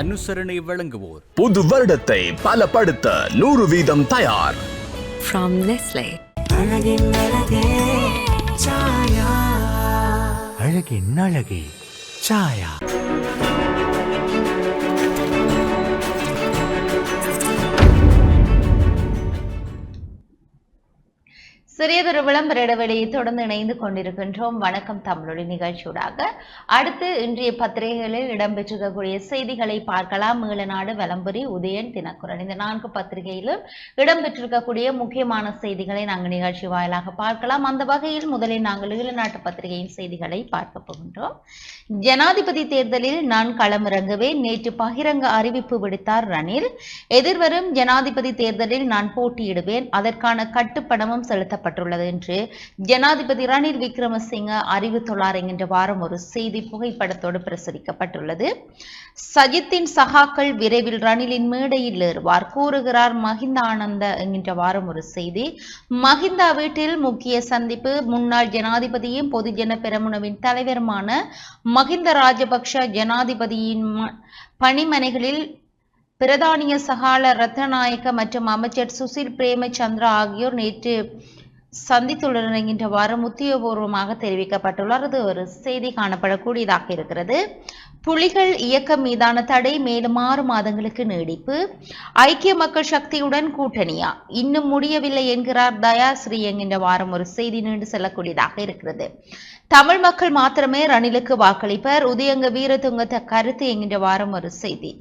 அனுசரணை வழங்குவோர். புது வருடத்தை பலப்படுத்த நூறு வீதம் தயார். From Nestle. அழகின் அழகே சாயா. சிறியதொரு விளம்பர இடைவெளியை தொடர்ந்து இணைந்து கொண்டிருக்கின்றோம். வணக்கம் தமிழொலி நிகழ்ச்சியூடாக. அடுத்து இன்றைய பத்திரிகைகளில் இடம்பெற்றிருக்கக்கூடிய செய்திகளை பார்க்கலாம். ஈழநாடு வலம்புரி உதயன் தினக்குரல். இந்த நான்கு பத்திரிகையிலும் இடம்பெற்றிருக்கக்கூடிய முக்கியமான செய்திகளை நாங்கள் நிகழ்ச்சி வாயிலாக பார்க்கலாம். அந்த வகையில் முதலில் நாங்கள் ஈழநாட்டு பத்திரிகையின் செய்திகளை பார்க்க போகின்றோம். ஜனாதிபதி தேர்தலில் நான் களமிறங்கவே நேற்று பகிரங்க அறிவிப்பு விடுத்தார் ரணில். எதிர்வரும் ஜனாதிபதி தேர்தலில் நான் போட்டியிடுவேன். அதற்கான கட்டுப்பணமும் வெளியிடப்பட்டுள்ளது என்று ஜனாதிபதி ரணில் விக்ரமசிங்க அறிவித்துள்ளார் என்கின்ற வாரம் ஒரு செய்தி புகைப்படத்தோடு பிரசுரிக்கப்பட்டுள்ளது. சஜித்தின் சகாக்கள் விரைவில் ரணிலின் மேடையில் ஏறுவார் கூறுகிறார் மஹிந்த ஆனந்த என்கின்ற வாரம் ஒரு செய்தி. மஹிந்தா வீட்டில் முக்கிய சந்திப்பு முன்னாள் ஜனாதிபதியும் பொதுஜன பெரமுனவின் தலைவருமான மஹிந்த ராஜபக்ஷ ஜனாதிபதியின் பணிமனைகளில் பிரதானிய சகால ரத்னநாயக்க மற்றும் அமைச்சர் சுசில் பிரேமச்சந்திரா ஆகியோர் நேற்று சந்தித்துள்ளனர் வாரம் உத்தியபூர்வமாக தெரிவிக்கப்பட்டுள்ளார். அது ஒரு செய்தி காணப்படக்கூடியதாக இருக்கிறது. புலிகள் இயக்கம் மீதான தடை மேலும் ஆறு மாதங்களுக்கு நீடிப்பு. ஐக்கிய மக்கள் சக்தியுடன் கூட்டணியா? இன்னும் முடியவில்லை என்கிறார் தயா ஸ்ரீ என்கின்ற வாரம் ஒரு செய்தி நீண்டு செல்லக்கூடியதாக இருக்கிறது. தமிழ் மக்கள் மாத்திரமே ரணிலுக்கு வாக்களிப்பர். உதயங்க வீரதுங்க கருத்து என்கின்ற வாரம் ஒரு செய்தி.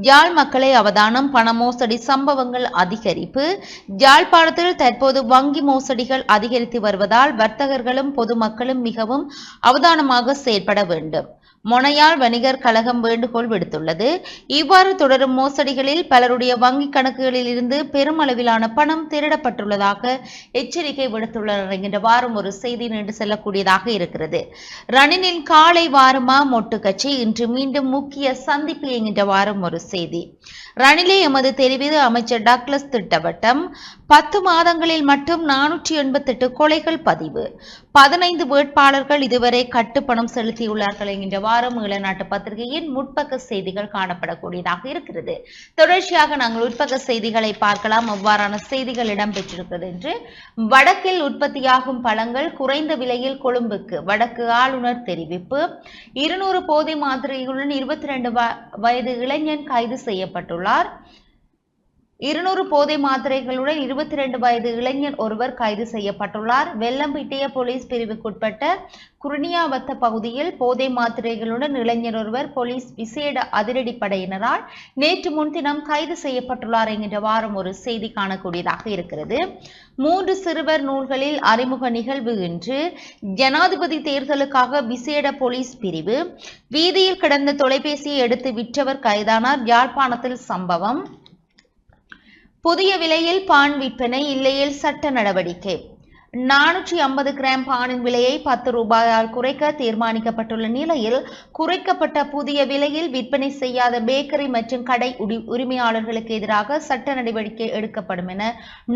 யாழ் மக்களை அவதானம் பண மோசடி சம்பவங்கள் அதிகரிப்பு. யாழ்ப்பாணத்தில் தற்போது வங்கி மோசடிகள் அதிகரித்து வருவதால் வர்த்தகர்களும் பொதுமக்களும் மிகவும் அவதானமாக செயல்பட வேண்டும். மொனையாள் வணிகர் கழகம் வேண்டுகோள் விடுத்துள்ளது. இவ்வாறு தொடரும் மோசடிகளில் பலருடைய வங்கிக் கணக்குகளில் இருந்து பெருமளவிலான பணம் திருடப்பட்டுள்ளதாக எச்சரிக்கை விடுத்துள்ளனர் என்கின்ற வாரம் ஒரு செய்தி நீண்டு செல்லக்கூடியதாக இருக்கிறது. ரணினின் காலை வாரமா மொட்டு கட்சி இன்று மீண்டும் முக்கிய சந்திப்பு என்கின்ற வாரம் ஒரு செய்தி. ரணிலே எமது தெரிவித்து அமைச்சர் டக்ளஸ் திட்டவட்டம். பத்து மாதங்களில் மட்டும் நானூற்றி எண்பத்தெட்டு கொலைகள் பதிவு. பதினைந்து வேட்பாளர்கள் இதுவரை கட்டுப்பணம் செலுத்தியுள்ளார்கள் என்கின்ற வாரம் ஈழநாட்டு பத்திரிகையின் முற்பக்க செய்திகள் காணப்படக்கூடியதாக இருக்கிறது. தொடர்ச்சியாக நாங்கள் உட்பக்க செய்திகளை பார்க்கலாம். அவ்வாறான செய்திகள் இடம்பெற்றிருக்கிறது என்று. வடக்கில் உற்பத்தியாகும் பழங்கள் குறைந்த விலையில் கொழும்புக்கு வடக்கு ஆளுநர் தெரிவிப்பு. இருநூறு போதை மாத்திரைகளுடன் இருபத்தி ரெண்டு வயது இளைஞன் கைது செய்யப்பட்டுள்ளார் உள்ளார் இருநூறு போதை மாத்திரைகளுடன் இருபத்தி ரெண்டு வயது இளைஞர் ஒருவர் கைது செய்யப்பட்டுள்ளார். வெள்ளம்பிட்டிய போலீஸ் பிரிவுக்குட்பட்ட குருணியாவத்த பகுதியில் போதை மாத்திரைகளுடன் இளைஞர் ஒருவர் போலீஸ் விசேட அதிரடிப்படையினரால் நேற்று முன்தினம் கைது செய்யப்பட்டுள்ளார் என்கின்ற வாரம் ஒரு செய்தி காணக்கூடியதாக இருக்கிறது. மூன்று சிறுவர் நூல்களில் அறிமுக நிகழ்வு இன்று. ஜனாதிபதி தேர்தலுக்காக விசேட போலீஸ் பிரிவு. வீதியில் கிடந்த தொலைபேசியை எடுத்து விற்றவர் கைதானார். யாழ்ப்பாணத்தில் சம்பவம். புதிய விலையில் பான் விற்பனை இல்லையில் சட்ட நடவடிக்கை. நானூற்றி ஐம்பது கிராம் பானின் விலையை பத்து ரூபாயால் குறைக்க தீர்மானிக்கப்பட்டுள்ள நிலையில் குறைக்கப்பட்ட புதிய விலையில் விற்பனை செய்யாத பேக்கரி மற்றும் கடை உரிமையாளர்களுக்கு எதிராக சட்ட நடவடிக்கை எடுக்கப்படும் என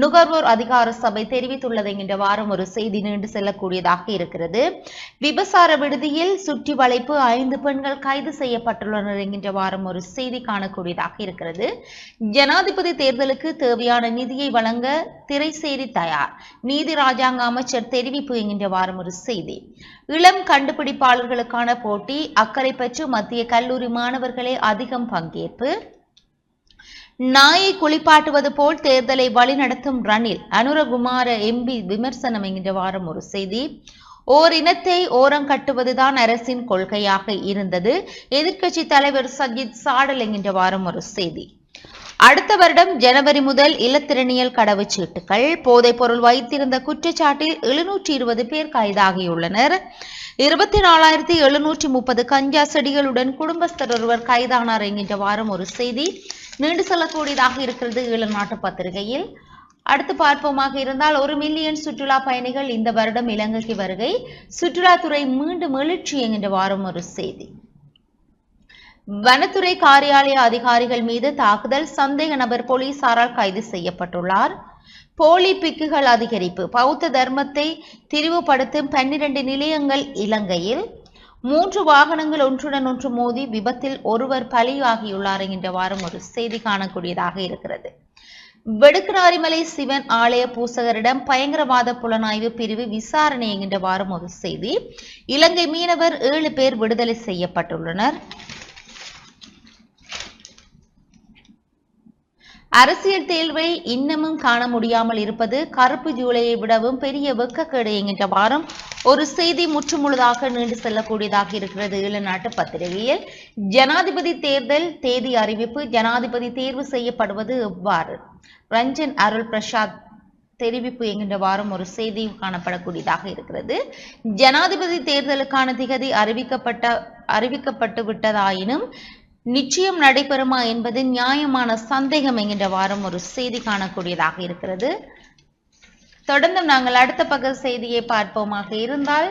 நுகர்வோர் அதிகார சபை தெரிவித்துள்ளது. என்கின்ற வாரம் ஒரு செய்தி நீண்டு செல்லக்கூடியதாக இருக்கிறது. விபசார விடுதியில் சுற்றி வளைப்பு ஐந்து பெண்கள் கைது செய்யப்பட்டுள்ளனர். என்கின்ற வாரம் ஒரு செய்தி காணக்கூடியதாக இருக்கிறது. ஜனாதிபதி தேர்தலுக்கு தேவையான நிதியை வழங்க திரைசேரி தயார். நீதிராஜா ராஜாங்க அமைச்சர் தெரிவிப்பு என்கின்ற வாரம் ஒரு செய்தி. இளம் கண்டுபிடிப்பாளர்களுக்கான போட்டி அக்கறை பெற்று மத்திய கல்லூரி மாணவர்களே அதிகம் பங்கேற்பு. நாயை குளிப்பாட்டுவது போல் தேர்தலை வழிநடத்தும் ரணில் அனுரகுமார எம்பி விமர்சனம் என்கின்ற வாரம் ஒரு செய்தி. ஓர் இனத்தை ஓரம் கட்டுவதுதான் அரசின் கொள்கையாக இருந்தது. எதிர்க்கட்சி தலைவர் சஜித் சாடல் என்கின்ற வாரம் ஒரு செய்தி. அடுத்த வருடம் ஜனவரி முதல் இலத்திரனியல் கடவுச்சீட்டுகள். போதைப் பொருள் வைத்திருந்த குற்றச்சாட்டில் எழுநூற்றி இருபது பேர் கைதாகியுள்ளனர். இருபத்தி நாலாயிரத்தி எழுநூற்றி முப்பது கஞ்சா செடிகளுடன் குடும்பஸ்தர் ஒருவர் கைதானார் என்கின்ற வாரம் ஒரு செய்தி நீண்டு செல்லக்கூடியதாக இருக்கிறது ஈழநாட்டு பத்திரிகையில். அடுத்து பார்ப்போமாக இருந்தால் ஒரு மில்லியன் சுற்றுலா பயணிகள் இந்த வருடம் இலங்கைக்கு வருகை. சுற்றுலாத்துறை மீண்டும் எழுச்சி என்கின்ற வாரம் ஒரு செய்தி. வனத்துறை காரியாலய அதிகாரிகள் மீது தாக்குதல் சந்தேக நபர் போலீசாரால் கைது செய்யப்பட்டுள்ளார். போலி பிக்குகள் அதிகரிப்பு. பௌத்த தர்மத்தை திரிவுபடுத்தும் பன்னிரண்டு நிலையங்கள் இலங்கையில். மூன்று வாகனங்கள் ஒன்றுடன் ஒன்று மோதி விபத்தில் ஒருவர் பலியாகியுள்ளார் என்கின்றவாறும் ஒரு செய்தி காணக்கூடியதாக இருக்கிறது. வெடுக்கனாரிமலை சிவன் ஆலய பூசகரிடம் பயங்கரவாத புலனாய்வு பிரிவு விசாரணை என்கின்றவாறும் ஒரு செய்தி. இலங்கை மீனவர் ஏழு பேர் விடுதலை செய்யப்பட்டுள்ளனர். அரசியல் தேர்வை இன்னமும் காண முடியாமல் இருப்பது கருப்பு ஜூலையை விடவும் பெரிய வெக்கக்கேடு என்கின்ற வாரம் ஒரு செய்தி முற்றுமுழுதாக நீண்டு செல்லக்கூடியதாக இருக்கிறது. ஈழநாட்டு பத்திரிகையில் ஜனாதிபதி தேர்தல் தேதி அறிவிப்பு ஜனாதிபதி தேர்வு செய்யப்படுவது எவ்வாறு? ரஞ்சன் அருள் பிரசாத் தெரிவிப்பு என்கின்ற வாரம் ஒரு செய்தி காணப்படக்கூடியதாக இருக்கிறது. ஜனாதிபதி தேர்தலுக்கான திகதி அறிவிக்கப்பட்ட அறிவிக்கப்பட்டு விட்டதாயினும் நிச்சயம் நடைபெறுமா என்பது நியாயமான சந்தேகம் என்கின்ற வாரம் ஒரு செய்தி காணக்கூடியதாக இருக்கிறது. தொடர்ந்து நாங்கள் அடுத்த பக்க செய்தியை பார்ப்போமாக இருந்தால்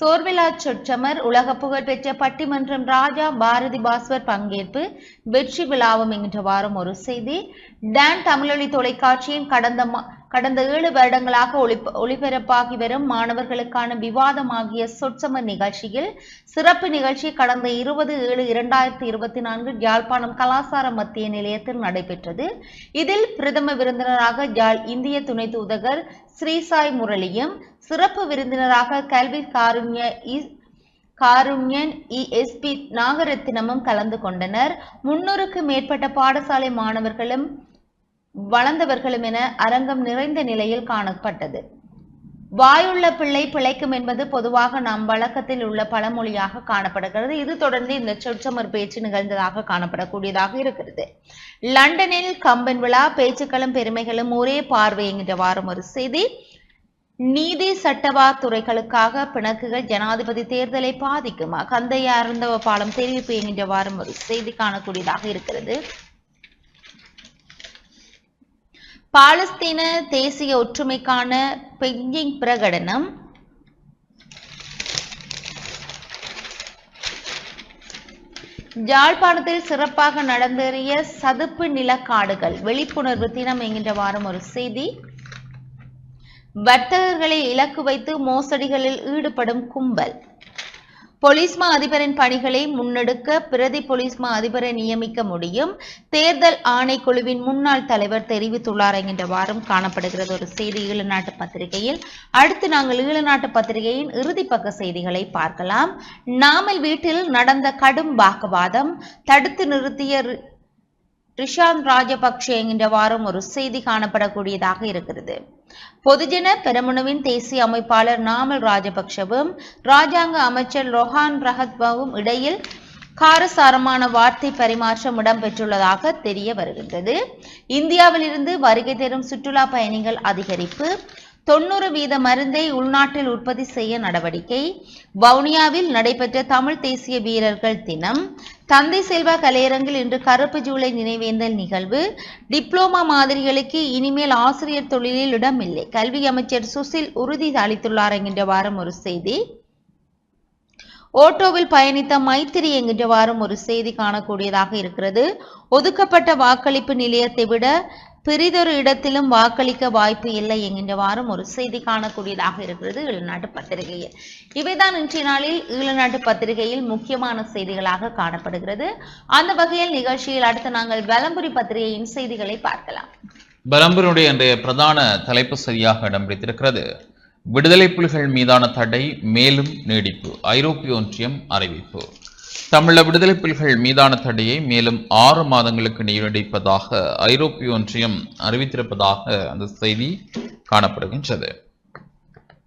சோர்விலா சொற்றமர் உலக புகழ்பெற்ற பட்டிமன்றம் ராஜா பாரதி பாஸ்வர் பங்கேற்பு வெற்றி விழாவும் என்கின்ற வாரம் ஒரு செய்தி. டான் தமிழொலி தொலைக்காட்சியின் கடந்த மா- கடந்த ஏழு வருடங்களாக ஒளிப ஒளிபரப்பாகி வரும் மாணவர்களுக்கான விவாதமாகிய சொற்சமர் நிகழ்ச்சியில் சிறப்பு நிகழ்ச்சி கடந்த இருபது ஏழு இரண்டாயிரத்தி இருபத்தி நான்கு யாழ்ப்பாணம் கலாசார மத்திய நிலையத்தில் நடைபெற்றது. இதில் பிரதம விருந்தினராக யாழ் இந்திய துணை தூதகர் ஸ்ரீசாய் முரளியும் சிறப்பு விருந்தினராக கல்வி காருண்ய காருண்யன் இஎஸ்பி நாகரத்தினமும் கலந்து கொண்டனர். முன்னூறுக்கு மேற்பட்ட பாடசாலை மாணவர்களும் வளர்ந்தவர்களும் என அரங்கம் நிறைந்த நிலையில் காணப்பட்டது. வாயுள்ள பிள்ளை பிழைக்கும் என்பது பொதுவாக நம் வழக்கத்தில் உள்ள பழமொழியாக காணப்படுகிறது. இது தொடர்ந்து இந்த சொற்சமர் பேச்சு நிகழ்ந்ததாக காணப்படக்கூடியதாக இருக்கிறது. லண்டனில் கம்பன் விழா பேச்சுக்களும் பெருமைகளும் ஒரே பார்வை என்கிறவாறும் வாரம் ஒரு செய்தி. நீதி சட்டவா துறைகளுக்காக பிணக்குகள் ஜனாதிபதி தேர்தலை பாதிக்குமா கந்தையா அருந்தவ பாலம் தெரிவிப்பு என்கின்ற வாரம் ஒரு செய்தி காணக்கூடியதாக இருக்கிறது. பாலஸ்தீன தேசிய ஒற்றுமைக்கான பெஞ்சிங் பிரகடனம். யாழ்ப்பாணத்தில் சிறப்பாக நடந்தேறிய சதுப்பு நிலக்காடுகள் விழிப்புணர்வு தினம் என்கின்ற வாரம் ஒரு செய்தி. வர்த்தகர்களை இலக்கு வைத்து மோசடிகளில் ஈடுபடும் கும்பல். பொலிஸ்மா அதிபரின் பணிகளை முன்னெடுக்க பிரதி பொலிஸ்மா அதிபரை நியமிக்க முடியும். தேர்தல் ஆணைக்குழுவின் முன்னாள் தலைவர் தெரிவித்துள்ளார் என்கின்ற வாரம் காணப்படுகிறது. ஒரு செய்தி ஈழநாட்டு பத்திரிகையில். அடுத்து நாங்கள் ஈழநாட்டு பத்திரிகையின் இறுதி பக்க செய்திகளை பார்க்கலாம். நாமல் வீட்டில் நடந்த கடும் வாக்குவாதம் தடுத்து நிறுத்திய ரிஷாந்த் ராஜபக்ஷே என்கின்ற வாரம் ஒரு செய்தி காணப்படக்கூடியதாக இருக்கிறது. பொதுஜன பெருமனுவின் தேசிய அமைப்பாளர் நாமல் ராஜபக்ஷவும் ராஜாங்க அமைச்சர் ரொஹான் ரஹத்பாவும் இடையில் காரசாரமான வார்த்தை பரிமாற்றம் இடம்பெற்றுள்ளதாக தெரிய வருகின்றது. இந்தியாவிலிருந்து வருகை தரும் சுற்றுலா பயணிகள் அதிகரிப்பு தொண்ணூறு வீத மருந்தை உள்நாட்டில் உற்பத்தி செய்ய நடவடிக்கை. வவுனியாவில் நடைபெற்ற தமிழ் தேசிய வீரர்கள் தினம். தந்தை செல்வா கலையரங்கில் இன்று கருப்பு ஜூலை நினைவேந்தல் நிகழ்வு. டிப்ளோமா மாதிரிகளுக்கு இனிமேல் ஆசிரியர் தொழிலில் இடமில்லை. கல்வி அமைச்சர் சுசில் உறுதி அளித்துள்ளார் என்கின்ற வாரம் ஒரு செய்தி. ஓட்டோவில் பயணித்த மைத்திரி என்கின்ற வாரம் ஒரு செய்தி காணக்கூடியதாக இருக்கிறது. ஒதுக்கப்பட்ட வாக்களிப்பு நிலையத்தை விட பிறிதொரு இடத்திலும் வாக்களிக்க வாய்ப்பு இல்லை என்கின்ற வாரம் ஒரு செய்தி காணக்கூடியதாக இருக்கிறது ஈழநாட்டு பத்திரிகையில். இவைதான் இன்றைய நாளில் ஈழநாட்டு பத்திரிகையில் முக்கியமான செய்திகளாக காணப்படுகிறது. அந்த வகையில் நிகழ்ச்சியில் அடுத்து நாங்கள் வலம்புரி பத்திரிகையின் செய்திகளை பார்க்கலாம். வலம்புரியுடைய இன்றைய பிரதான தலைப்பு சரியாக இடம் பிடித்திருக்கிறது. விடுதலை புலிகள் மீதான தடை மேலும் நீடிப்பு ஐரோப்பிய ஒன்றியம் அறிவிப்பு. தமிழ விடுதலை புலிகள் மீதான தடையை மேலும் ஆறு மாதங்களுக்கு நீடிப்பதாக ஐரோப்பிய ஒன்றியம் அறிவித்திருப்பதாக அந்த செய்தி காணப்படுகின்றது.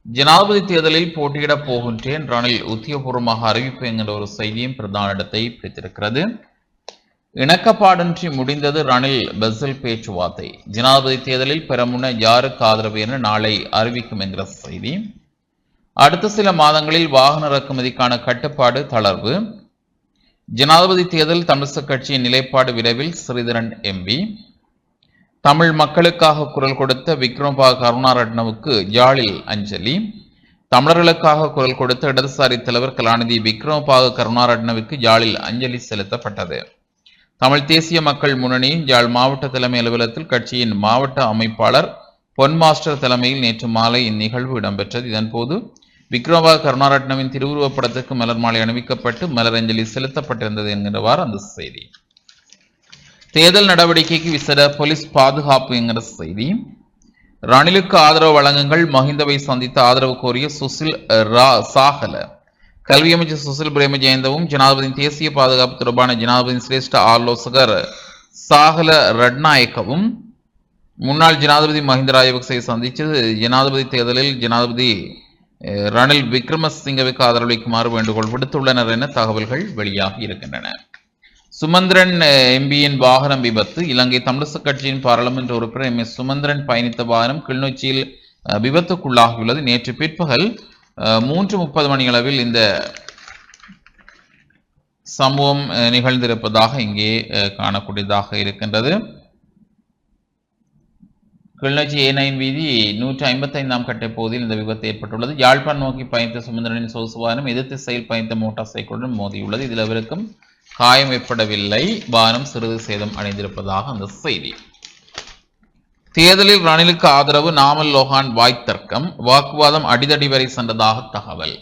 ஜனாதிபதி தேர்தலில் போட்டியிடப் போகின்றேன் ரணில் உத்தியோகபூர்வமாக அறிவிப்பு என்கிற ஒரு செய்தியும் பிரதான இடத்தை பிடித்திருக்கிறது. இணக்கப்பாடின்றி முடிந்தது ரணில் பெசல் பேச்சுவார்த்தை. ஜனாதிபதி தேர்தலில் பெறமுன யாருக்கு ஆதரவு என நாளை அறிவிக்கும் என்கிற செய்தி. அடுத்த சில மாதங்களில் வாகன இறக்குமதிக்கான கட்டுப்பாடு தளர்வு. ஜனாதிபதி தேர்தல் தமிழிசை கட்சியின் நிலைப்பாடு விரைவில் ஸ்ரீதரன் எம்பி தமிழ் மக்களுக்காக குரல் கொடுத்த விக்ரம்பா கருணாரட்னவுக்கு யாழில் அஞ்சலி. தமிழர்களுக்காக குரல் கொடுத்த இடதுசாரி தலைவர் கலாநிதி விக்ரமபாக கருணாரட்னவுக்கு யாழில் அஞ்சலி செலுத்தப்பட்டது. தமிழ் தேசிய மக்கள் முன்னணியின் யாழ் மாவட்ட தலைமை அலுவலகத்தில் கட்சியின் மாவட்ட அமைப்பாளர் பொன் மாஸ்டர் தலைமையில் நேற்று மாலை இந்நிகழ்வு இடம்பெற்றது. இதன்போது விக்ரமபா கருணாரட்னவின் திருவுருவப் படத்துக்கு மலர் மாலை அணிவிக்கப்பட்டு மலரஞ்சலி செலுத்தப்பட்டிருந்தது என்கிறவாறு அந்த செய்தி. தேர்தல் நடவடிக்கைக்கு விசர போலீஸ் பாதுகாப்பு என்கிற செய்தி. ரணிலுக்கு ஆதரவு வழங்குங்கள் மஹிந்தவை சந்தித்து ஆதரவு கோரிய சுசில் ரா சாகல. கல்வி அமைச்சர் சுசில் பிரேம ஜெயந்தவும் ஜனாதிபதியின் தேசிய பாதுகாப்பு தொடர்பான ஜனாதிபதியின் சிரேஷ்ட ஆலோசகர் சாகல ரட்நாயக்கவும் முன்னாள் ஜனாதிபதி மஹிந்த ராஜபக்சவை சந்தித்து ஜனாதிபதி தேர்தலில் ஜனாதிபதி ரணில் விக்ரமசிங்கவுக்கு ஆதரவளிக்குமாறு வேண்டுகோள் விடுத்துள்ளனர் என தகவல்கள் வெளியாகி இருக்கின்றன. சுமந்திரன் எம்பியின் வாகனம் விபத்து. இலங்கை தமிழிசு கட்சியின் பாராளுமன்ற உறுப்பினர் எம். எஸ். சுமந்திரன் பயணித்த வாகனம் கிளிநொச்சியில் அஹ், விபத்துக்குள்ளாகியுள்ளது. நேற்று பிற்பகல் மூன்று முப்பது மணி அளவில் இந்த சம்பவம் அஹ், நிகழ்ந்திருப்பதாக இங்கே காணக்கூடியதாக இருக்கின்றது. கிளிநொச்சி ஏ நைன் வீதி நூற்றி ஐம்பத்தைந்தாம் கட்டை பகுதியில் இந்த விபத்து ஏற்பட்டுள்ளது. யாழ்ப்பாணம் நோக்கி பயணித்த சுமந்திரனின் சொகுசு வாகனம் எதிர் திசையில் பயணித்த மோட்டார் சைக்கிளுடன் மோதியுள்ளது. இதில் அவருக்கும் காயம் ஏற்படவில்லை. வாகனம் சிறிது சேதம் அடைந்திருப்பதாக அந்த செய்தி. தேர்தலில் ரணிலுக்கு ஆதரவு நாமல் லோகான் வாய்த்தர்க்கம் வாக்குவாதம் அடிதடி வரை சென்றதாக தகவல்.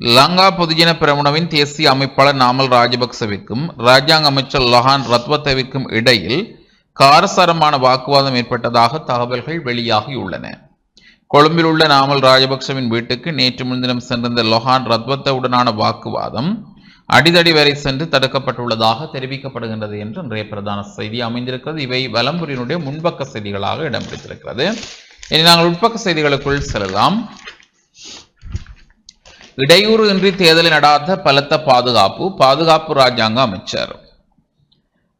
லங்கா பொதுஜன பிரமுனவின் தேசிய அமைப்பாளர் நாமல் ராஜபக்சவிற்கும் ராஜாங்க அமைச்சர் லொஹான் ரத்வத்தவிற்கும் இடையில் காரசாரமான வாக்குவாதம் ஏற்பட்டதாக தகவல்கள் வெளியாகியுள்ளன. கொழும்பில் உள்ள நாமல் ராஜபக்சவின் வீட்டுக்கு நேற்று முன்தினம் சென்றிருந்த லொஹான் ரத்வத்தவுடனான வாக்குவாதம் அடிதடி வரை சென்று தடுக்கப்பட்டுள்ளதாக தெரிவிக்கப்படுகின்றது என்று இன்றைய பிரதான செய்தி அமைந்திருக்கிறது. இவை வலம்புரியினுடைய முன்பக்க செய்திகளாக இடம் பிடித்திருக்கிறது இனி நாங்கள் உட்பக்க செய்திகளுக்குள் செல்லலாம். இடையூறு இன்றி தேர்தலை நடாத்த பலத்த பாதுகாப்பு பாதுகாப்பு ராஜாங்க அமைச்சர்.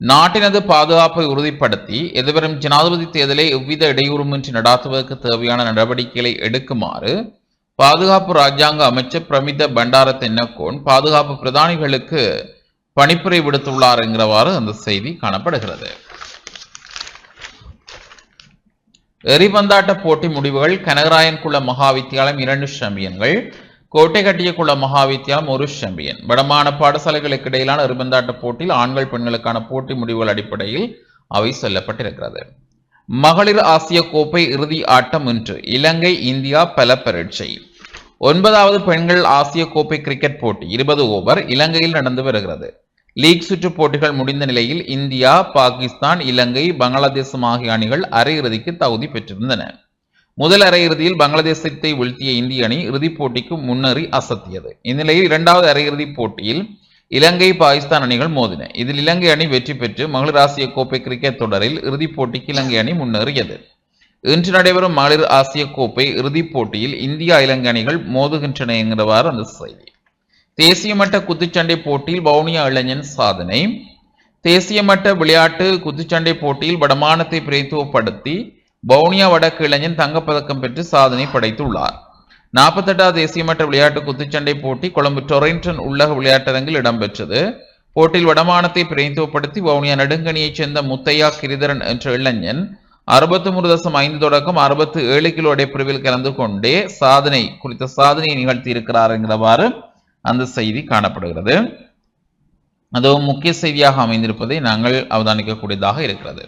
நாட்டினது பாதுகாப்பை உறுதிப்படுத்தி எதிர்வரும் ஜனாதிபதி தேர்தலை எவ்வித இடையூறுமின்றி நடாத்துவதற்கு தேவையான நடவடிக்கைகளை எடுக்குமாறு பாதுகாப்பு ராஜாங்க அமைச்சர் பிரமித பண்டார தென்னக்கோன் பாதுகாப்பு பிரதானிகளுக்கு பணிப்புரை விடுத்துள்ளார் என்கிறவாறு அந்த செய்தி காணப்படுகிறது. எரிபந்தாட்ட போட்டி முடிவுகள் கனகராயன் குள மகாவித்தியாலயம் இரண்டு சாம்பியன்கள் கோட்டை கட்டிய குள ஒரு சாம்பியன். வடமான பாடசாலைகளுக்கு இடையிலான எரிபந்தாட்ட போட்டியில் ஆண்கள் பெண்களுக்கான போட்டி முடிவுகள் அடிப்படையில் அவை சொல்லப்பட்டிருக்கிறது. மகளிர் ஆசிய கோப்பை இறுதி ஆட்டம் இன்று. இலங்கை இந்தியா பல பரீட்சை. ஒன்பதாவது பெண்கள் ஆசிய கோப்பை கிரிக்கெட் போட்டி. இருபது ஓவர் இலங்கையில் நடந்து வருகிறது. லீக் சுற்று போட்டிகள் முடிந்த நிலையில் இந்தியா பாகிஸ்தான் இலங்கை பங்களாதேசம் ஆகிய அணிகள் அரையிறுதிக்கு தகுதி பெற்றிருந்தன. முதல் அரையிறுதியில் பங்களாதேசத்தை வீழ்த்திய இந்திய அணி இறுதிப் போட்டிக்கு முன்னேறி அசத்தியது. இந்நிலையில் இரண்டாவது அரையிறுதிப் போட்டியில் இலங்கை பாகிஸ்தான் அணிகள் மோதின. இதில் இலங்கை அணி வெற்றி பெற்று மகளிர் ஆசிய கோப்பை கிரிக்கெட் தொடரில் இறுதிப் போட்டிக்கு இலங்கை அணி முன்னேறியது. இன்று நடைபெறும் மகளிர் ஆசிய கோப்பை இறுதிப் போட்டியில் இந்தியா இலங்கை அணிகள் மோதுகின்றன என்கிறவாறு அந்த செய்தி. தேசிய மட்ட குத்துச்சண்டை போட்டியில் வவுனியா இளைஞன் சாதனை. தேசிய மட்ட விளையாட்டு குத்துச்சண்டை போட்டியில் வடமானத்தை பிரதித்துவப்படுத்தி வவுனியா வடக்கு இளைஞன் தங்கப்பதக்கம் பெற்று சாதனை படைத்துள்ளார். நாற்பத்தெட்டாவது தேசிய மட்ட விளையாட்டு குத்துச்சண்டை போட்டி கொழும்பு டொரண்டன் உள்ளக விளையாட்டரங்கில் இடம்பெற்றது. போட்டியில் வடமானத்தை பிரதித்துவப்படுத்தி வவுனியா நெடுங்கணியைச் சேர்ந்த முத்தையா கிரிதரன் என்ற இளைஞன் அறுபத்தி மூணு தசம் ஐந்து தொடக்கம் அறுபத்தி ஏழு கிலோ பிரிவில் கலந்து கொண்டே சாதனை குறித்த சாதனையை நிகழ்த்தி இருக்கிறார் என்கிறவாறு அந்த செய்தி காணப்படுகிறது. அதுவும் முக்கிய செய்தியாக அமைந்திருப்பதை நாங்கள் அவதானிக்கக்கூடியதாக இருக்கிறது.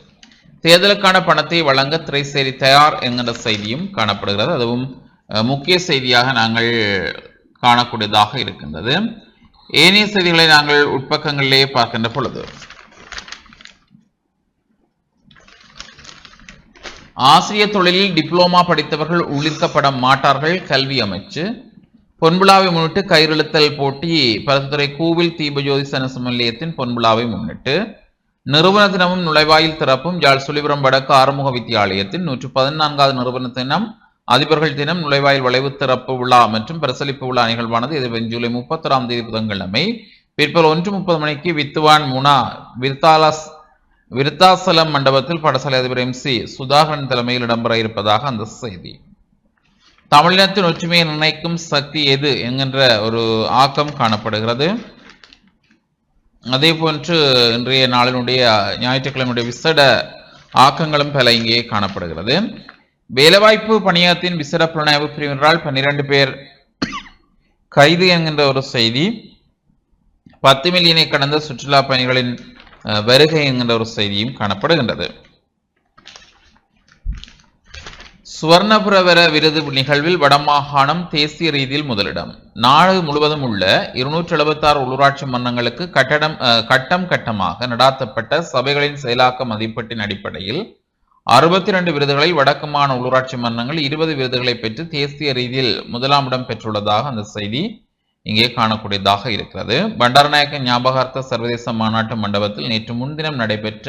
தேர்தலுக்கான பணத்தை வழங்க திரைசேரி தயார் என்கிற செய்தியும் காணப்படுகிறது. அதுவும் முக்கிய செய்தியாக நாங்கள் காணக்கூடியதாக இருக்கின்றது. ஏனைய செய்திகளை நாங்கள் உட்பக்கங்களிலேயே பார்க்கின்ற பொழுது ஆசிரியர் தொழிலில் டிப்ளோமா படித்தவர்கள் உள்ளிருக்கப்பட மாட்டார்கள் கல்வி அமைச்சு. பொன்விழாவை முன்னிட்டு கயிறெழுத்தல் போட்டி பருத்தித்துறை கூவில் தீபஜோதி சனசமல்லியத்தின் பொன்விழாவை முன்னிட்டு நிறுவன தினமும் நுழைவாயில் திறப்பும் யாழ் சுழிபுரம் வடக்கு ஆறுமுக வித்தியாலயத்தின் நூற்று பதினான்காவது நிறுவன தினம் அதிபர்கள் தினம் நுழைவாயில் வளைவு திறப்பு விழா மற்றும் பிரசலிப்பு விழா நிகழ்வானது எதிர்வரும் ஜூலை முப்பத்தொராம் தேதி புதன்கிழமை பிற்பகல் ஒன்று முப்பது மணிக்கு வித்துவான் முனா விருத்தாலஸ் விருத்தாசலம் மண்டபத்தில் பாடசாலை அதிபர் எம் சி சுதாகரன் தலைமையில் இடம்பெற இருப்பதாக அந்த செய்தி. தமிழினத்தின் ஒற்றுமையை நிர்ணயிக்கும் சக்தி எது என்கின்ற ஒரு ஆக்கம் காணப்படுகிறது. அதே போன்று இன்றைய நாளினுடைய ஞாயிற்றுக்கிழமையுடைய விசேட ஆக்கங்களும் பல இங்கே காணப்படுகிறது. வேலைவாய்ப்பு பணியகத்தின் விசட புலனாய்வு பிரிவினரால் பன்னிரண்டு பேர் கைது என்கின்ற ஒரு செய்தி பத்து மில்லியனை கடந்த சுற்றுலா பயணிகளின் அஹ், வருகை என்கின்ற ஒரு செய்தியும் காணப்படுகின்றது. சுவர்ணபுரவர விருது நிகழ்வில் வடமாகாணம் தேசிய ரீதியில் முதலிடம். நாடு முழுவதும் உள்ள இருநூற்றி எழுபத்தாறு உள்ளூராட்சி மன்றங்களுக்கு கட்டடம் அஹ், கட்டம் கட்டமாக நடாத்தப்பட்ட சபைகளின் செயலாக்க மதிப்பீட்டின் அடிப்படையில் அறுபத்தி ரெண்டு விருதுகளில் வடக்கு உள்ளூராட்சி மன்றங்கள் இருபது விருதுகளை பெற்று தேசிய ரீதியில் முதலாம் இடம் பெற்றுள்ளதாக அந்த செய்தி இங்கே காணக்கூடியதாக இருக்கிறது. பண்டாரநாயக்க ஞாபகார்த்த சர்வதேச மாநாட்டு மண்டபத்தில் நேற்று முன்தினம் நடைபெற்ற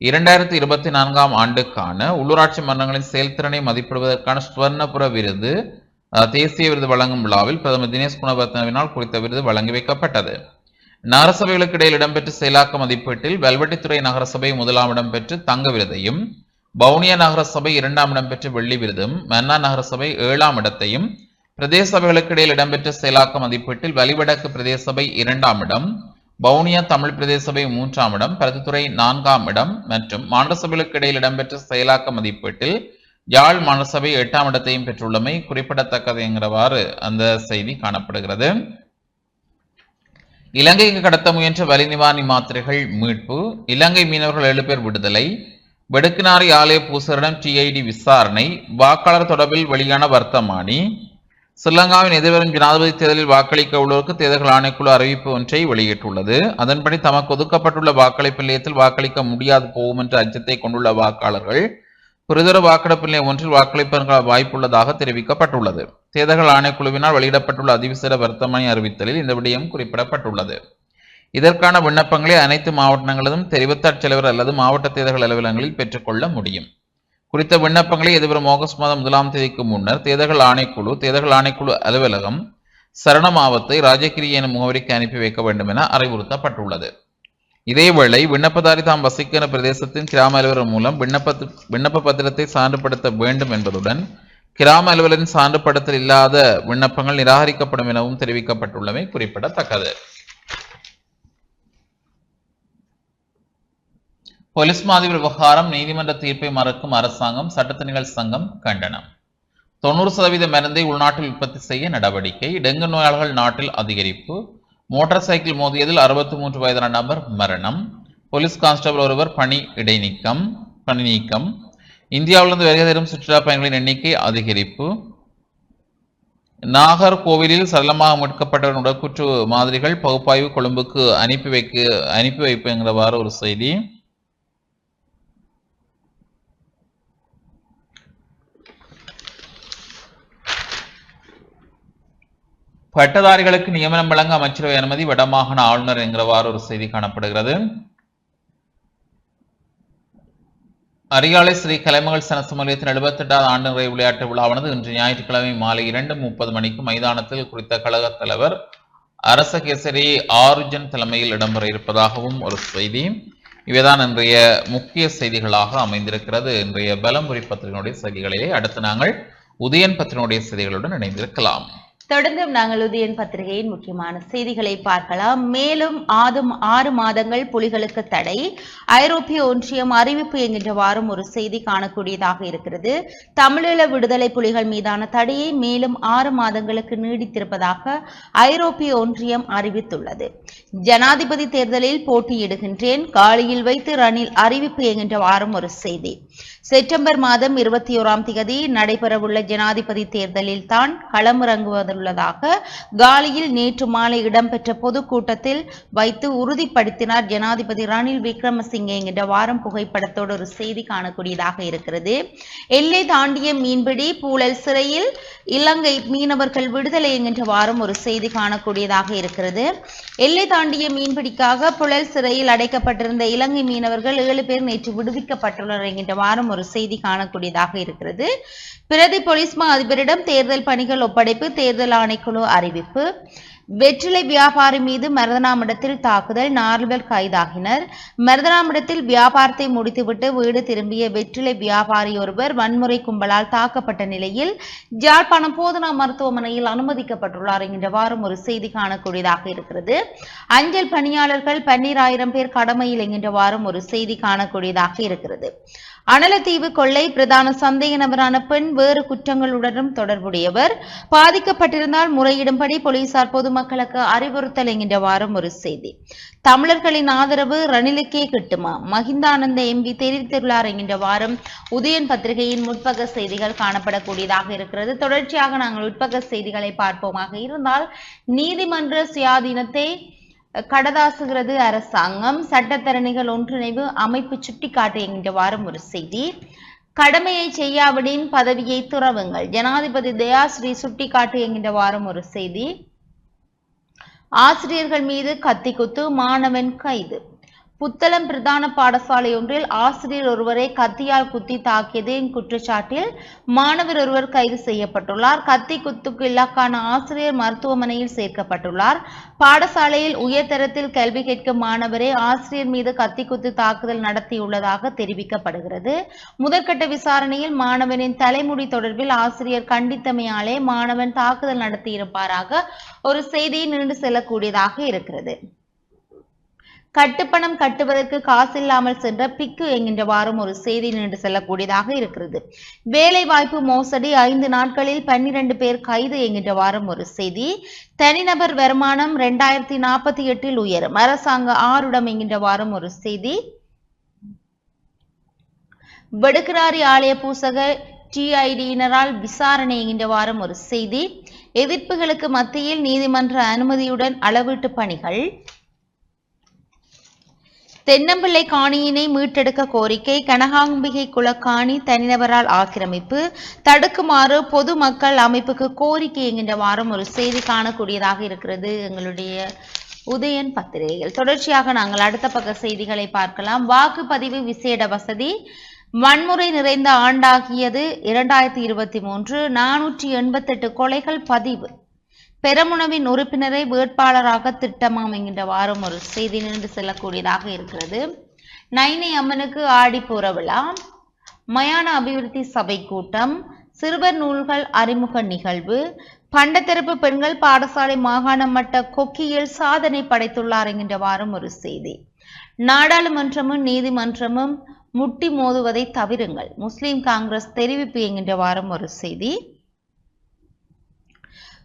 இரண்டாயிரத்தி இருபத்தி நான்காம் ஆண்டுக்கான உள்ளூராட்சி மன்றங்களின் செயல்திறனை மதிப்பிடுவதற்கான சுவர்ணபுர விருது தேசிய விருது வழங்கும் விழாவில் பிரதமர் தினேஷ் குணவர்த்தனவினால் குறித்த விருது வழங்கி வைக்கப்பட்டது. நகரசபைகளுக்கு இடையில் இடம்பெற்ற செயலாக்க மதிப்பீட்டில் வெல்வெட்டித்துறை நகரசபை முதலாம் இடம் பெற்று தங்க விருதையும் வவுனியா நகரசபை இரண்டாம் இடம் பெற்று வெள்ளி விருதும் மன்னா நகரசபை ஏழாம் இடத்தையும் பிரதேச சபைகளுக்கு இடையில் இடம்பெற்ற செயலாக்க மதிப்பீட்டில் வலிவடக்கு பிரதேச சபை இரண்டாம் இடம் வவுனியா தமிழ் பிரதேச சபை மூன்றாம் இடம் பருத்தித்துறை நான்காம் இடம் மற்றும் மாநில சபைகளுக்கு இடையில் இடம்பெற்ற செயலாக்க மதிப்பீட்டில் யாழ் மாநில சபை எட்டாம் இடத்தையும் பெற்றுள்ளமை குறிப்பிடத்தக்கது என்கிறவாறு அந்த செய்தி காணப்படுகிறது. இலங்கைக்கு கடத்த முயன்ற வலி நிவாரணி மாத்திரைகள் மீட்பு இலங்கை மீனவர்கள் ஏழு பேர் விடுதலை வெடுக்கினாரி ஆலய பூசரிடம் டிஐடி விசாரணை வாக்காளர் தொடர்பில் வெளியான வர்த்தமானி ஸ்ரீலங்காவின் எதிர்வரும் ஜனாதிபதி தேர்தலில் வாக்களிக்க உள்ளோருக்கு தேர்தல் ஆணைக்குழு அறிவிப்பு ஒன்றை வெளியிட்டுள்ளது. அதன்படி தமக்கு ஒதுக்கப்பட்டுள்ள வாக்களிப்பு நிலையத்தில் வாக்களிக்க முடியாது போகும் என்ற அச்சத்தை கொண்டுள்ள வாக்காளர்கள் புரிதொரு வாக்கெடுப்பு நிலையம் ஒன்றில் வாக்களிப்பதற்கான வாய்ப்புள்ளதாக தெரிவிக்கப்பட்டுள்ளது. தேர்தல் ஆணைக்குழுவினால் வெளியிடப்பட்டுள்ள அதிவிசேட வர்த்தமானி அறிவித்தலில் இந்த விடயம் குறிப்பிடப்பட்டுள்ளது. இதற்கான விண்ணப்பங்களை அனைத்து மாவட்டங்களிலும் தெரிவித்தாட் செலவர் அல்லது மாவட்ட தேர்தல் அலுவலகங்களில் பெற்றுக்கொள்ள முடியும். குறித்த விண்ணப்பங்களை எதிர்வரும் ஆகஸ்ட் மாதம் முதலாம் தேதிக்கு முன்னர் தேர்தல் ஆணைக்குழு தேர்தல் ஆணைக்குழு அலுவலகம் சரணமாவத்தை ராஜகிரி எனும் முகவரிக்கு அனுப்பி வைக்க வேண்டும் என அறிவுறுத்தப்பட்டுள்ளது. இதேவேளை விண்ணப்பதாரி தாம் வசிக்கிற பிரதேசத்தின் கிராம அலுவலர் மூலம் விண்ணப்ப விண்ணப்ப பத்திரத்தை சான்றுபடுத்த வேண்டும் என்பதுடன் கிராம அலுவலரின் சான்றுபடுத்தல் இல்லாத விண்ணப்பங்கள் நிராகரிக்கப்படும் எனவும் தெரிவிக்கப்பட்டுள்ளமை குறிப்பிடத்தக்கது. போலீஸ் மாதிரி விவகாரம் நீதிமன்ற தீர்ப்பை மறுக்கும் அரசாங்கம் சட்டத்தணிகள் சங்கம் கண்டனம் தொண்ணூறு சதவீத மருந்தை உள்நாட்டில் உற்பத்தி செய்ய நடவடிக்கை டெங்கு நோயாளர்கள் நாட்டில் அதிகரிப்பு மோட்டார் சைக்கிள் மோதியதில் அறுபத்தி மூன்று வயதான நபர் மரணம் போலீஸ் கான்ஸ்டபிள் ஒருவர் பணி இடைநீக்கம் பணி நீக்கம் இந்தியாவிலிருந்து வருகை தரும் சுற்றுலா பயணிகளின் எண்ணிக்கை அதிகரிப்பு நாகர்கோவிலில் சரளமாக மீட்கப்பட்ட உடற்கூற்று மாதிரிகள் பகுப்பாய்வு கொழும்புக்கு அனுப்பி வைக்க அனுப்பி வைப்புங்கிறவாறு ஒரு செய்தி பட்டதாரிகளுக்கு நியமனம் வழங்க அமைச்சரவை அனுமதி வடமாகாண ஆளுநர் என்கிறவாறு ஒரு செய்தி காணப்படுகிறது. அரியாலை ஸ்ரீ கலைமகள் சனசமூலியத்தின் எழுபத்தெட்டாவது ஆண்டு நிறைவு விளையாட்டு விழாவானது இன்று ஞாயிற்றுக்கிழமை மாலை இரண்டு முப்பது மணிக்கு மைதானத்தில் குறித்த கழக தலைவர் அரச கேசரி ஆருஜன் தலைமையில் இடம்பெற இருப்பதாகவும் ஒரு செய்தி. இவைதான் இன்றைய முக்கிய செய்திகளாக அமைந்திருக்கிறது. இன்றைய பலம்புரி பத்திரிகையினுடைய செய்திகளிலே அடுத்து நாங்கள் உதயன் பத்திரிகையுடைய செய்திகளுடன் இணைந்திருக்கலாம். தொடர்ந்தும் நாங்கள் உதயன் பத்திரிகையின் முக்கியமான செய்திகளை பார்க்கலாம். மேலும் ஆதும் ஆறு மாதங்கள் புலிகளுக்கு தடை. ஐரோப்பிய ஒன்றியம் அறிவிப்பு என்கின்றவாறும் ஒரு செய்தி காணக்கூடியதாக இருக்கிறது. தமிழீழ விடுதலை புலிகள் மீதான தடையை மேலும் ஆறு மாதங்களுக்கு நீடித்திருப்பதாக ஐரோப்பிய ஒன்றியம் அறிவித்துள்ளது. ஜனாதிபதி தேர்தலில் போட்டியிடுகின்றேன். காலியில் வைத்து ரணில் அறிவிப்பு என்கின்றவாறும் ஒரு செய்தி. செப்டம்பர் மாதம் இருபத்தி ஓராம் தேதி நடைபெறவுள்ள ஜனாதிபதி தேர்தலில் தான் களமிறங்குவதுள்ளதாக காலியில் நேற்று மாலை இடம்பெற்ற பொதுக்கூட்டத்தில் வைத்து உறுதிப்படுத்தினார் ஜனாதிபதி ரணில் விக்ரமசிங்கே. என்கிற வாரம் புகைப்படத்தோடு ஒரு செய்தி காணக்கூடியதாக இருக்கிறது. எல்லை தாண்டிய மீன்பிடி பூழல் சிறையில் இலங்கை மீனவர்கள் விடுதலை என்கின்ற வாரம் ஒரு செய்தி காணக்கூடியதாக இருக்கிறது. எல்லை தாண்டிய மீன்பிடிக்காக புழல் சிறையில் அடைக்கப்பட்டிருந்த இலங்கை மீனவர்கள் ஏழு பேர் நேற்று விடுவிக்கப்பட்டுள்ளனர் என்கின்ற வாரம் ஒரு செய்தி காணக்கூடியதாக இருக்கிறது. பிரதி போலீஸ் அதிபரிடம் தேர்தல் பணிகள் ஒப்படைப்பு தேர்தல் ஆணைக்குழு அறிவிப்பு. வெற்றிலை வியாபாரி மீது மருதனாமிடத்தில் தாக்குதல் நால்வர் கைதாகினர். மருதனாமிடத்தில் வியாபாரத்தை முடித்துவிட்டு வீடு திரும்பிய வெற்றிலை வியாபாரி ஒருவர் வன்முறை கும்பலால் தாக்கப்பட்ட நிலையில் ஜாழ்ப்பாணம் போதனா மருத்துவமனையில் அனுமதிக்கப்பட்டுள்ளார் என்கின்ற வாரம் ஒரு செய்தி காணக்கூடியதாக இருக்கிறது. அஞ்சல் பணியாளர்கள் பன்னீராயிரம் பேர் கடமையில் என்கின்ற வாரம் ஒரு செய்தி காணக்கூடியதாக இருக்கிறது. அனலத்தீவு கொள்ளை பிரதான சந்தேக நபரான பெண் வேறு குற்றங்களுடனும் தொடர்புடையவர். பாதிக்கப்பட்டிருந்தால் முறையிடும்படி போலீசார் பொதுமக்கள் பொதுமக்களுக்கு அறிவுறுத்தல் என்கின்றவாறும் ஒரு செய்தி. தமிழர்களின் ஆதரவு ரணிலுக்கே கிட்டுமா? மகிந்தானந்த எம்பி தெரிவித்துள்ளார் என்கின்ற வாரம் உதயன் பத்திரிகையின் முற்பக செய்திகள் காணப்படக்கூடியதாக இருக்கிறது. தொடர்ச்சியாக நாங்கள் உட்பக செய்திகளை பார்ப்போமாக இருந்தால் நீதிமன்ற சுயாதீனத்தை கடதாசுகிறது அரசாங்கம். சட்டத்தரணிகள் ஒன்றிணைவு அமைப்பு சுட்டிக்காட்டு என்கின்ற வாரம் ஒரு செய்தி. கடமையை செய்யாவிடின் பதவியை துறவுங்கள். ஜனாதிபதி தயாஸ்ரீ சுட்டிக்காட்டு என்கின்ற வாரம் ஒரு செய்தி. ஆசிரியர்கள் மீது கத்தி குத்து மாணவன் கைது. புத்தளம் பிரதான பாடசாலை ஒன்றில் ஆசிரியர் ஒருவரை கத்தியால் குத்தி தாக்கியதின் குற்றச்சாட்டில் மாணவர் ஒருவர் கைது செய்யப்பட்டுள்ளார். கத்தி குத்துக்கு இலக்கான ஆசிரியர் மருத்துவமனையில் சேர்க்கப்பட்டுள்ளார். பாடசாலையில் உயர்தரத்தில் கல்வி கேட்கும் மாணவரே ஆசிரியர் மீது கத்தி குத்து தாக்குதல் நடத்தியுள்ளதாக தெரிவிக்கப்படுகிறது. முதற்கட்ட விசாரணையில் மாணவனின் தலைமுடி தொடர்பில் ஆசிரியர் கண்டித்தமையாலே மாணவன் தாக்குதல் நடத்தியிருப்பாராக. ஒரு செய்தியை நீண்டு செல்லக்கூடியதாக இருக்கிறது. கட்டுப்பணம் கட்டுவதற்கு காசில்லாமல் சென்ற பிக்கு என்கின்ற வாரம் ஒரு செய்தி நின்று செல்லக்கூடியதாக இருக்கிறது. வேலை வாய்ப்பு மோசடி ஐந்து நாட்களில் பன்னிரண்டு பேர் கைது என்கின்ற வாரம் ஒரு செய்தி. தனிநபர் வருமானம் இரண்டாயிரத்தி நாற்பத்தி எட்டில் உயரும். அரசாங்க ஆறுடம் என்கின்ற வாரம் ஒரு செய்தி. வெடுக்கிராரி ஆலய பூசக டிஐடியினரால் விசாரணை என்கின்ற வாரம் ஒரு செய்தி. எதிர்ப்புகளுக்கு மத்தியில் நீதிமன்ற அனுமதியுடன் அளவீட்டு பணிகள். தென்னம்பிள்ளை காணியினை மீட்டெடுக்க கோரிக்கை கனகாம்பிகை குளக்காணி தனிநபரால் ஆக்கிரமிப்பு தடுக்குமாறு பொதுமக்கள் அமைப்புக்கு கோரிக்கை என்கின்ற வாரம் ஒரு செய்தி காணக்கூடியதாக இருக்கிறது. எங்களுடைய உதயன் பத்திரிகைகள். தொடர்ச்சியாக நாங்கள் அடுத்த பக்க செய்திகளை பார்க்கலாம். வாக்குப்பதிவு விசேட வசதி வன்முறை நிறைந்த ஆண்டாகியது இரண்டாயிரத்தி இருபத்தி மூன்று. நானூற்றி எண்பத்தெட்டு கொலைகள் பதிவு. பெரமுனவின் உறுப்பினரை வேட்பாளராக திட்டமாம் என்கின்ற வாரம் ஒரு செய்தி நின்று செல்லக்கூடியதாக இருக்கிறது. நைனை அம்மனுக்கு ஆடி போற விழா மயான அபிவிருத்தி சபை கூட்டம் சிறுவர் நூல்கள் அறிமுக நிகழ்வு பண்டத்தரப்பு பெண்கள் பாடசாலை மாகாண மட்ட கொக்கியில் சாதனை படைத்துள்ளார் என்கின்ற வாரம் ஒரு செய்தி. நாடாளுமன்றமும் நீதிமன்றமும் முட்டி மோதுவதை தவிருங்கள். முஸ்லிம் காங்கிரஸ் தெரிவிப்பு என்கின்ற வாரம் ஒரு செய்தி.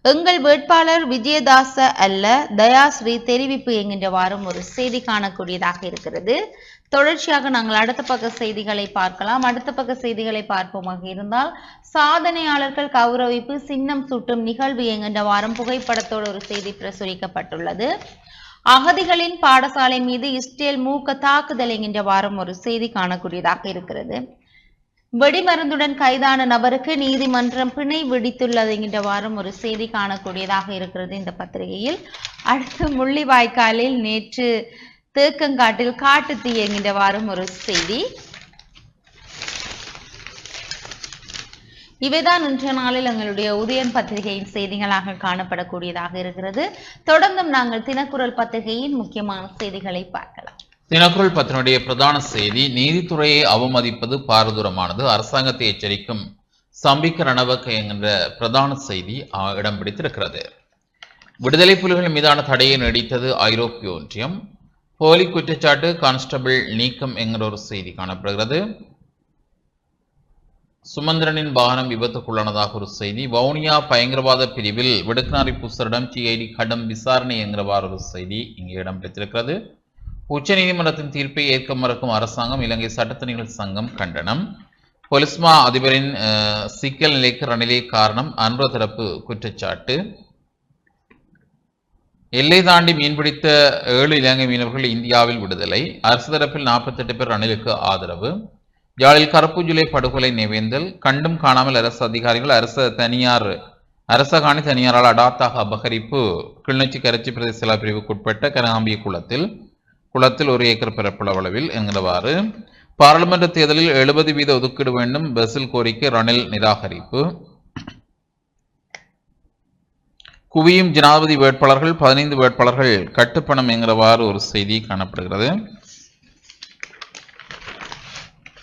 எங்கள் வேட்பாளர் விஜயதாச அல்ல தயாஸ்ரீ தெரிவிப்பு என்கின்ற வாரம் ஒரு செய்தி காணக்கூடியதாக இருக்கிறது. தொடர்ச்சியாக நாங்கள் அடுத்த பக்க செய்திகளை பார்க்கலாம். அடுத்த பக்க செய்திகளை பார்ப்போமாக இருந்தால் சாதனையாளர்கள் கௌரவிப்பு சின்னம் சூட்டும் நிகழ்வு என்கின்ற வாரம் புகைப்படத்தோடு ஒரு செய்தி பிரசுரிக்கப்பட்டுள்ளது. அகதிகளின் பாடசாலை மீது இஸ்ரேல் மூக்க தாக்குதல் என்கின்ற வாரம் ஒரு செய்தி காணக்கூடியதாக இருக்கிறது. வெடிமருந்துடன் கைதான நபருக்கு நீதிமன்றம் பிணை விடித்துள்ளது என்கின்ற வாரம் ஒரு செய்தி காணக்கூடியதாக இருக்கிறது இந்த பத்திரிகையில். அடுத்து முள்ளிவாய்க்காலில் நேற்று தேக்கங்காட்டில் காட்டுத்தீ என்கின்ற வாரம் ஒரு செய்தி. இவைதான் இன்றைய நாளில் எங்களுடைய உதயன் பத்திரிகையின் செய்திகளாக காணப்படக்கூடியதாக இருக்கிறது. தொடர்ந்தும் நாங்கள் தினக்குரல் பத்திரிகையின் முக்கியமான செய்திகளை பார்க்கலாம். தினக்குரல் பத்தினுடைய பிரதான செய்தி நீதித்துறையை அவமதிப்பது பாரதூரமானது. அரசாங்கத்தை எச்சரிக்கும் சம்பிக்க ரணவக்க என்கின்ற பிரதான செய்தி இடம் பிடித்திருக்கிறது. விடுதலை புலிகள் மீதான தடையை நீடித்தது ஐரோப்பிய ஒன்றியம். போலி குற்றச்சாட்டு கான்ஸ்டபிள் நீக்கம் என்கிற ஒரு செய்தி காணப்படுகிறது. சுமந்திரனின் வாகனம் விபத்துக்குள்ளானதாக ஒரு செய்தி. வவுனியா பயங்கரவாத பிரிவில் விடுக்கனாரி புசரிடம் சிஐடி கடும் விசாரணை என்கிறவாறு ஒரு செய்தி இங்கே இடம் பிடித்திருக்கிறது. உச்சநீதிமன்றத்தின் தீர்ப்பை ஏற்க மறுக்கும் அரசாங்கம் இலங்கை சட்டத்தணிகள் சங்கம் கண்டனம். பொலிஸ்மா அதிபரின் சிக்கல் நிலைக்கு ரணிலே காரணம் அன்பு தரப்பு குற்றச்சாட்டு. எல்லை தாண்டி மீன்பிடித்த ஏழு இலங்கை மீனவர்கள் இந்தியாவில் விடுதலை. அரசு தரப்பில் நாற்பத்தெட்டு பேர் ரணிலுக்கு ஆதரவு. யாழில் கருப்பு ஜூலை படுகொலை நிவேந்தல். கண்டும் காணாமல் அரசு அதிகாரிகள் அரச தனியார் அரச காணி தனியாரால் அடாத்தாக அபகரிப்பு. கிளிநொச்சி கரைச்சி பிரதேச பிரிவுக்குட்பட்ட கனகாம்பிய குளத்தில் குளத்தில் ஒரு ஏக்கர் பரப்பளவில் என்கிறவாறு பாராளுமன்ற தேர்தலில் எழுபது வீத ஒதுக்கீடு வேண்டும் பெசில் கோரிக்கை ரணில் நிராகரிப்பு. குவியும் ஜனாதிபதி வேட்பாளர்கள் பதினைந்து வேட்பாளர்கள் கட்டுப்பணம் என்கிறவாறு ஒரு செய்தி காணப்படுகிறது.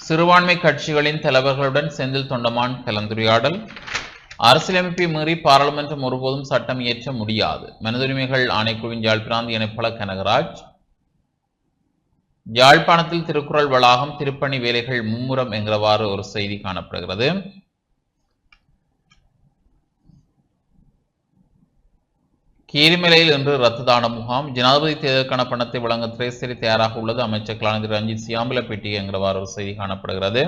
சிறுபான்மை கட்சிகளின் தலைவர்களுடன் செந்தில் தொண்டமான் கலந்துரையாடல். அரசியலமைப்பை மீறி பாராளுமன்றம் ஒருபோதும் சட்டம் இயற்ற முடியாது. மனிதுரிமைகள் ஆணைக்குழுவின் யாழ் பிராந்திய இணைப்பாளர் கனகராஜ் யாழ்ப்பாணத்தில் திருக்குறள் வளாகம் திருப்பணி வேலைகள் மும்முரம் என்கிறவாறு ஒரு செய்தி காணப்படுகிறது. கீரிமலையில் இன்று ரத்த தான முகாம். ஜனாதிபதி தேர்தலுக்கான பணத்தை வழங்க திரைசேரி தயாராக உள்ளது. அமைச்சர் கலாநிதி ரஞ்சித் சியாம்பலப்பேட்டி என்கிறவாறு ஒரு செய்தி காணப்படுகிறது.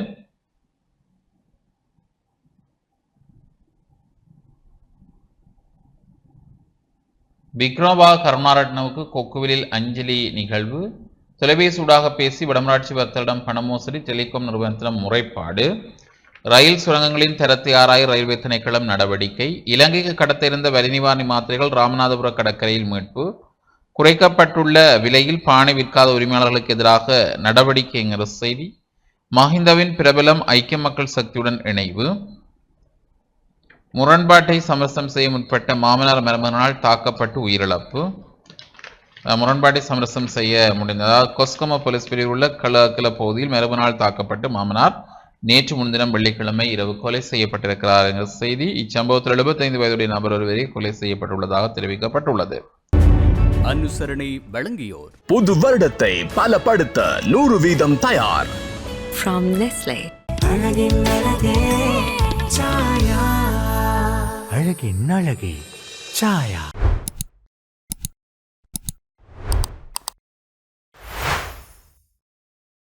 விக்ரமபா கருணாரட்னவுக்கு கொக்குவிலில் அஞ்சலி நிகழ்வு. தொலைபேசியூடாக பேசி வடமராட்சி வர்த்தரிடம் பண மோசடி டெலிகாம் நிறுவனத்திடம் முறைப்பாடு ரயில் சுரங்கங்களின் தரத்தை ஆராய ரயில்வே திணைக்களம் நடவடிக்கை இலங்கைக்கு கடத்த இருந்த வரி நிவாரணி மாத்திரைகள் ராமநாதபுர கடற்கரையில் மீட்பு குறைக்கப்பட்டுள்ள விலையில் பானை விற்காத உரிமையாளர்களுக்கு எதிராக நடவடிக்கைங்கிற செய்தி மஹிந்தவின் பிரபலம் ஐக்கிய மக்கள் சக்தியுடன் இணைவு முரண்பாட்டை சமரசம் செய்ய முற்பட்ட மாமனார் மருமகனால் தாக்கப்பட்டு உயிரிழப்பு முரண்பாட்டை சமரசம் செய்ய முடிந்தது. அதாவது கொஸ்கம போலீஸ் பிரிவில் உள்ள கலக்கில பகுதியில் மரபனால் தாக்கப்பட்டு மாமனார் நேற்று முன்தினம் வெள்ளிக்கிழமை இரவு கொலை செய்யப்பட்டிருக்கிறார் என்ற செய்தி இச்சம்பவத்தில் எழுபத்தைந்து வயதுடைய நபர் ஒருவரை கொலை செய்யப்பட்டுள்ளதாக தெரிவிக்கப்பட்டுள்ளது. அனுசரணை வழங்கியோர். புது வருடத்தை பலப்படுத்த நூறு வீதம் தயார். From Nestle. அழகின் அழகே சாயா.